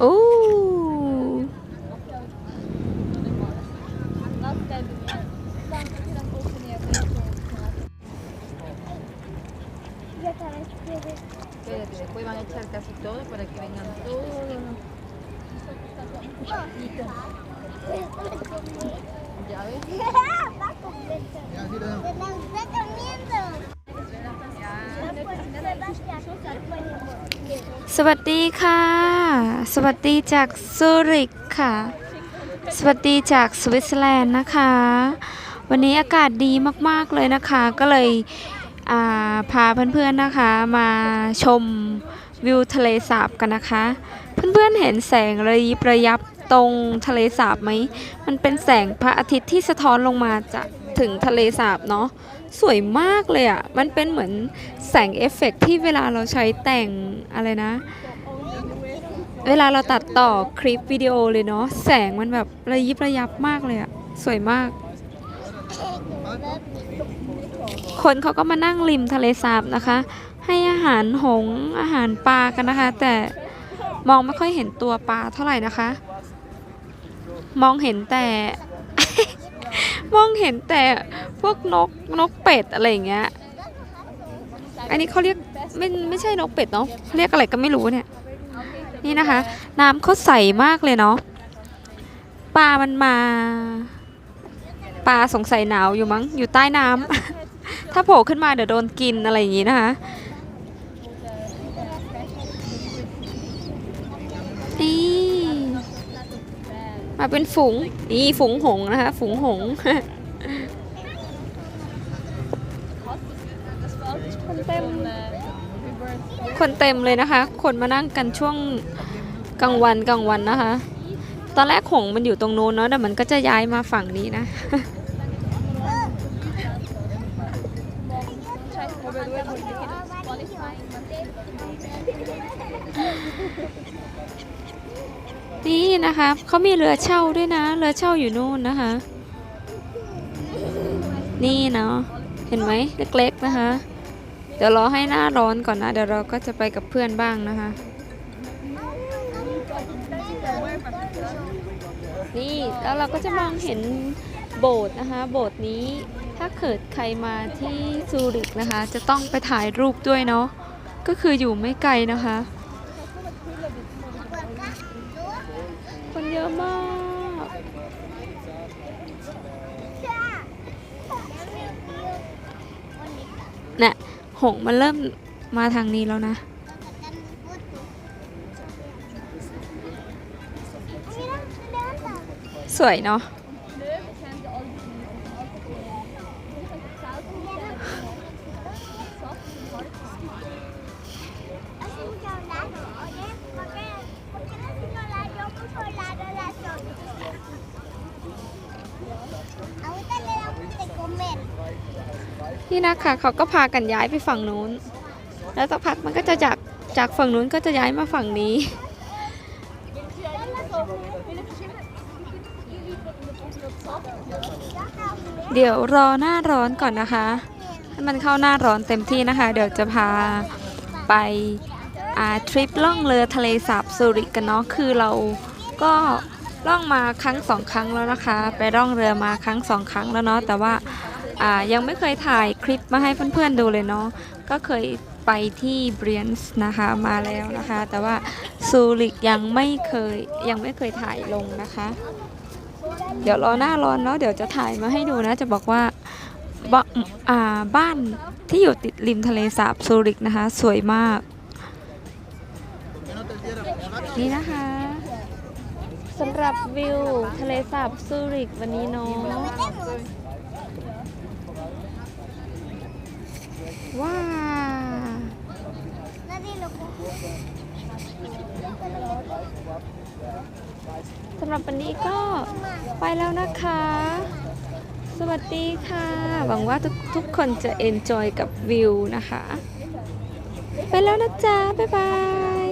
โอ้ Ya sabes que Espérate, después van a echar casi todo para que vengan todos. วัสดีค่ะ สวัสดีจากซูริกค่ะ สวัสดีจากสวิตเซอร์แลนด์นะคะ วันนี้อากาศดีมากๆเลยนะคะ ก็เลยาพาเพื่อนๆนะคะมาชมวิวทะเลสาบกันนะคะ เพื่อนๆเห็นแสงระยิบระยับตรงทะเลสาบไหม มันเป็นแสงพระอาทิตย์ที่สะท้อนลงมาจาก ถึงทะเลสาบเนาะสวยมากเลยอะ่ะ มันเป็นเหมือนแสงเอฟเฟกต์ที่เวลาเราใช้แต่งอะไรนะ เวลาเราตัดต่อคลิปวิดีโอเลยเนาะแสงมันแบบระยิบระยับมากเลยอะ่ะ สวยมาก คนเขาก็มานั่งริมทะเลสาบนะคะ ให้อาหารหงอาหารปลากันนะคะ แต่มองไม่ค่อยเห็นตัวปลาเท่าไหร่นะคะ มองเห็นแต่ มองเห็นแต่พวกนกนกเป็ดอะไรอย่างเงี้ย อันนี้เขาเรียกไม่ไม่ใช่นกเป็ดเนาะเขาเรียกอะไรก็ไม่รู้เนี่ย นี่นะคะ น้ำเขาใสมากเลยเนาะปลามันมา ปลาสงสัยหนาวอยู่มั้งอยู่ใต้น้ำ ถ้าโผล่ขึ้นมาเดี๋ยวโดนกินอะไรอย่างงี้นะคะ นี่ มาเป็นฝูงนี่ฝูงหงส์นะคะ ฝูงหงส์คนเต็มคนเต็มเลยนะคะ คนมานั่งกันช่วงกลางวันกลางวันนะคะ ตอนแรกหงส์มันอยู่ตรงโน้นเนาะแต่มันก็จะย้ายมาฝั่งนี้นะ นี่นะคะเขามีเรือเช่าด้วยนะ เรือเช่าอยู่นู่นนะคะ นี่เนาะเห็นไหมเล็กๆนะคะ เดี๋ยวรอให้หน้าร้อนก่อนนะ เดี๋ยวเราก็จะไปกับเพื่อนบ้างนะคะ นี่แล้วเราก็จะมองเห็นโบสถ์นะคะ โบสถ์นี้ถ้าเกิดใครมาที่ซูริกนะคะ จะต้องไปถ่ายรูปด้วยเนาะก็คืออยู่ไม่ไกลนะคะ คนเย อะมาก น่ะ หงมันเริ่มมาทางนี้แล้วนะ สวยเนาะ นี่นะคะเขาก็พากันย้ายไปฝั่งนู้น แล้วสักพักมันก็จะจากจากฝั่งนู้นก็จะย้ายมาฝั่งนี้ เดี๋ยวรอหน้าร้อนก่อนนะคะ ให้มันเข้าหน้าร้อนเต็มที่นะคะ เดี๋ยวจะพาไปาทริปล่องเรือทะเลสาบซูริกันเนาะคือเราก็ล่องมาครั้งสองครั้งแล้วนะคะ ไปล่องเรือมาครั้งสองครั้งแล้วเนาะแต่ว่า ยังไม่เคยถ่ายคลิปมาให้เพื่อนๆดูเลยเนาะก็เคยไปที่เบรียนส์นะคะมาแล้วนะคะ แต่ว่าซูริกยังไม่เคยยังไม่เคยถ่ายลงนะคะ เดี๋ยวรอหน้าร้อนเนาะเดี๋ยวจะถ่ายมาให้ดูนะจะบอกว่าบอ่าบ้านที่อยู่ติดริมทะเลสาบซูริกนะคะ สวยมาก นี่นะคะสำหรับวิวทะเลสาบซูริกวันนี้เนาะ ว้าสำหรับวันนี้ก็ไปแล้วนะคะ สวัสดีค่ะ หวังว่าทุกทุกคนจะเอนจอยกับวิวนะคะ ไปแล้วนะจ๊ะ บ๊ายบาย